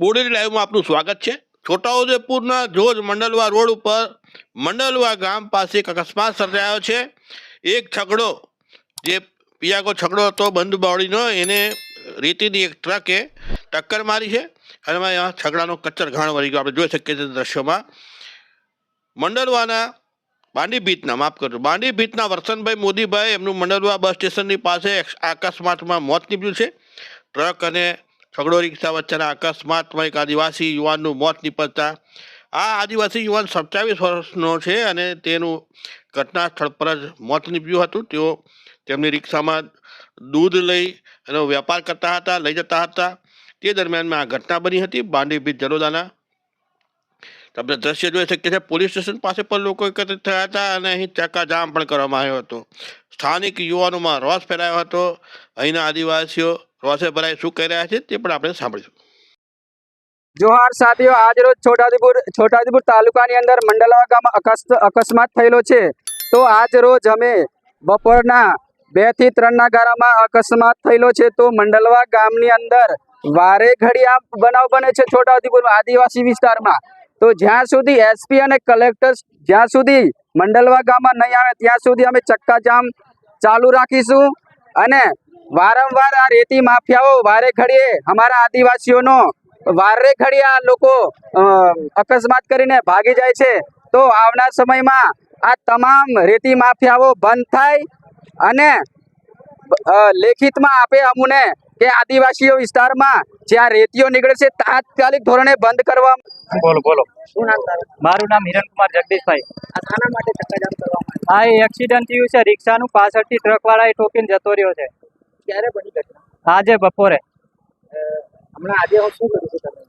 બોડેલી લાઈવમાં આપનું સ્વાગત છે. છોટાઉદેપુરના જોજ મંડલવા રોડ ઉપર મંડલવા ગામ પાસે એક અકસ્માત સર્જાયો છે. એક છગડો, જે પિયાગો છગડો હતો, બંધ બાવળીનો એને રેતીની એક ટ્રકે ટક્કર મારી છે. અને એમાં આ કચ્છર ઘાણ વળી ગયો. આપણે જોઈ શકીએ છીએ દ્રશ્યોમાં. મંડલવાના બાંડી બીચના માફ કરજો, બાંડી બીચના વરસનભાઈ મોદીભાઈ એમનું મંડલવા બસ સ્ટેશનની પાસે અકસ્માતમાં મોત નીપજ્યું છે. ટ્રક અને છગડો રિક્ષા વચ્ચેના અકસ્માતમાં એક આદિવાસી યુવાનનું મોત નીપજતા આ આદિવાસી યુવાન સત્યાવીસ વર્ષનો છે અને તેનું ઘટના સ્થળ પર જ મોત નીપજ્યું હતું. તેઓ તેમની રિક્ષામાં દૂધ લઈ એનો વેપાર કરતા હતા, લઈ જતા હતા. તે દરમિયાનમાં આ ઘટના બની હતી. બાંડી બીચ તમને દ્રશ્ય જોઈ શકીએ છીએ પોલીસ સ્ટેશન પાસે પણ લોકો એકત્રિત થયા હતા અને અહીં ચક્કાજામ પણ કરવામાં આવ્યો હતો. સ્થાનિક યુવાનોમાં રોષ ફેલાયો હતો. અહીંના આદિવાસીઓ રોષે ભરાય શું કહી રહ્યા છે તે પણ આપણે સાંભળીશું. જોહાર સાથીઓ આજ રોજ છોટાઉદેપુર છોટાઉદેપુર તાલુકાની અંદર મંડલવા ગામ અકસ્માત થયેલો છે. તો આજ રોજ અમે બપોરના બેથી ત્રણના ગાળામાં અકસ્માત થયેલો છે. તો મંડલવા ગામની અંદર વારે ઘડી આ બનાવ બને છે છોટાઉદેપુર આદિવાસી વિસ્તારમાં. તો જ્યાં સુધી એસપી અને કલેક્ટર જ્યાં સુધી મંડલવા ગામમાં નહીં આવે, ત્યાં સુધી અમે ચક્કાજામ ચાલુ રાખીશું અને વારંવાર આ રેતી માફિયાઓ વારે ઘડીએ અમારા આદિવાસીઓનો વારે ઘડીએ આ લોકો અકસ્માત કરીને ભાગી જાય છે. તો આવનાર સમયમાં આ તમામ રેતી માફિયાઓ બંધ થાય અને લેખિતમાં આપે અમને કે આદિવાસીઓ વિસ્તારમાં જ્યાં રેતીઓ નીકળે છે તાત્કાલિક ધોરણે બંધ કરવા બોલો બોલો. શું નામ તારું? મારું નામ હિરણકુમાર જગદીશભાઈ. આના માટે ચક્કાજામ કરવામાં હા એ એક્સિડન્ટ થયું છે રિક્ષાનું પાછળથી ટ્રક વાળાએ ઠોકીને જતો રહ્યો છે. ક્યારે બની ઘટના? આજે બપોરે. હમણાં આજે શું કર્યું છે તમે?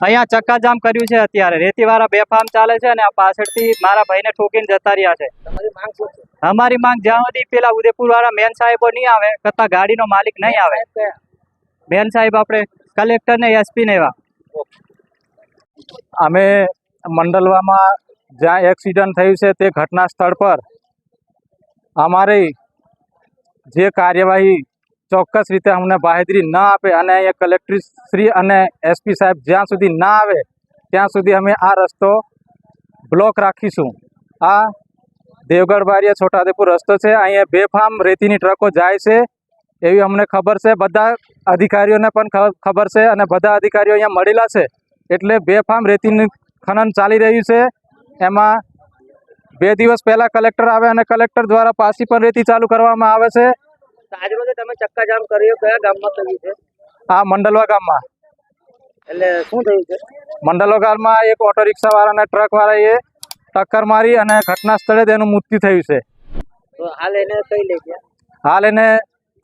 અહીંયા ચક્કાજામ કર્યું છે અત્યારે. રેતીવાળા બેફામ ચાલે છે અને આ પાછળથી મારા ભાઈને ઠોકીને જતા રહ્યા છે. તમારી માંગ શું છે? અમારી માંગ જ્યાં સુધી પેલા ઉદયપુર વાળા મેન સાહેબો નહીં આવે કરતા ગાડીનો માલિક નહીં આવે. મેન સાહેબ, આપણે કલેક્ટર ને એસપી ને એવા. અમે મંડલવામાં જ્યાં એક્સિડન્ટ થયું છે તે ઘટના સ્થળ પર અમારી જે કાર્યવાહી ચોક્કસ રીતે અમને બાહેદરી ન આપે અને અહીંયા કલેક્ટર શ્રી અને એસપી સાહેબ જ્યાં સુધી ના આવે, ત્યાં સુધી અમે આ રસ્તો બ્લોક રાખીશું. આ દેવગઢ બારિયા છોટાદેપુર રસ્તો છે, અહીંયા બેફામ રેતીની ટ્રકો જાય છે એવી અમને ખબર છે બધા અધિકારીઓને પણ ખબર છે અને બધા અધિકારીઓ અહીંયા મળેલા છે. એટલે બેફામ રેતીનું ખનન ચાલી રહ્યું છે. એમાં બે દિવસ પહેલાં કલેક્ટર આવે અને કલેક્ટર દ્વારા પાછી પણ રેતી ચાલુ કરવામાં આવે છે. તમે ચક્કાજામ કર્યો કયા ગામમાં થયું છે? આ મંડલવા ગામમાં. એટલે શું થયું છે? મંડલવા ગામમાં એક ઓટો રિક્ષાવાળા અને ટ્રકવાળાએ ટક્કર મારી અને ઘટના સ્થળે તેનું મૃત્યુ થયું છે. તો હાલ એને કઈ લઈ ગયા? હાલ એને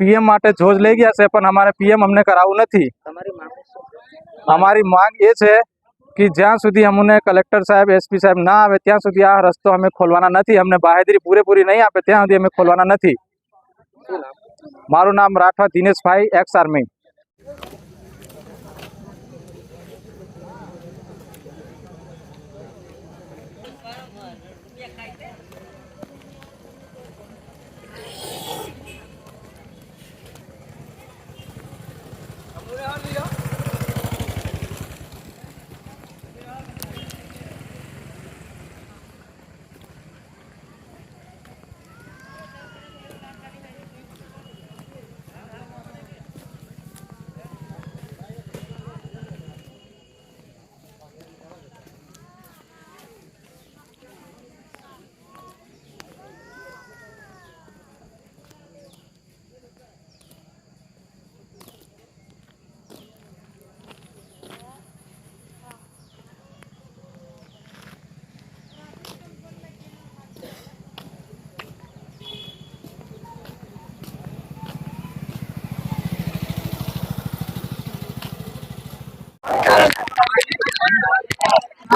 પીએમ માટે જોજ લઈ ગયા છે પણ અમારે પીએમ અમને કરાવવું નથી? અમારી માંગ એ છે કે જ્યાં સુધી અમને કલેક્ટર સાહેબ એસપી સાહેબ ના આવે ત્યાં સુધી આ રસ્તો અમે ખોલવાના નથી. અમને બાહેદરી પૂરેપૂરી નહીં આપે ત્યાં સુધી અમે ખોલવાના નથી. મારું નામ રાઠવા દિનેશભાઈ એક્સ આર્મી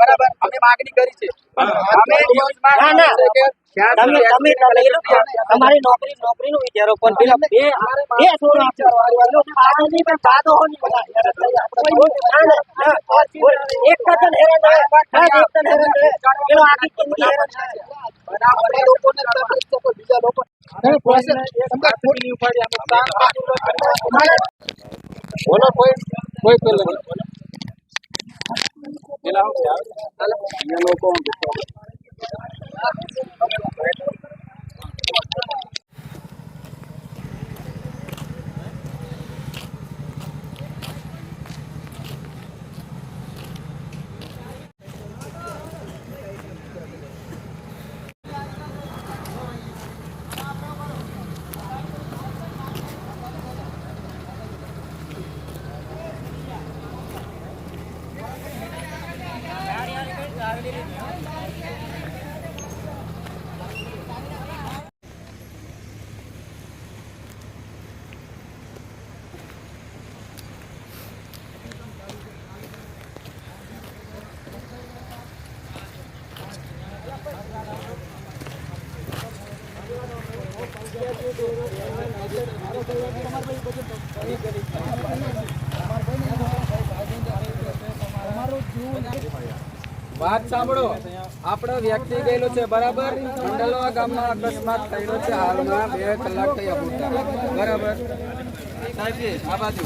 બરાબર. અમે માંગણી કરી છે. અમે ના, ના. તમારી નોકરી નોકરીનું વિચારો પણ પેલા બે બે સોળ આપો પણ પાડોશી બધા. ના, ના, ના. એક person હેરાન એક person હેરાન પેલો આખી જિંદગી હેરાન થાય. લોકોને તકલીફ છે બીજા લોકો બોલો કોઈ કોઈ પેલો lang. Yan po ang gusto ko. એ લોકો વાત સાંભળો. આપણો વ્યક્તિ ગયેલો છે, બરાબર? મંડલવા ગામમાં અકસ્માત થયેલો છે, હાલમાં બે કલાક થયા પૂરતા બરાબર? સાહેબજી, આ બાજુ.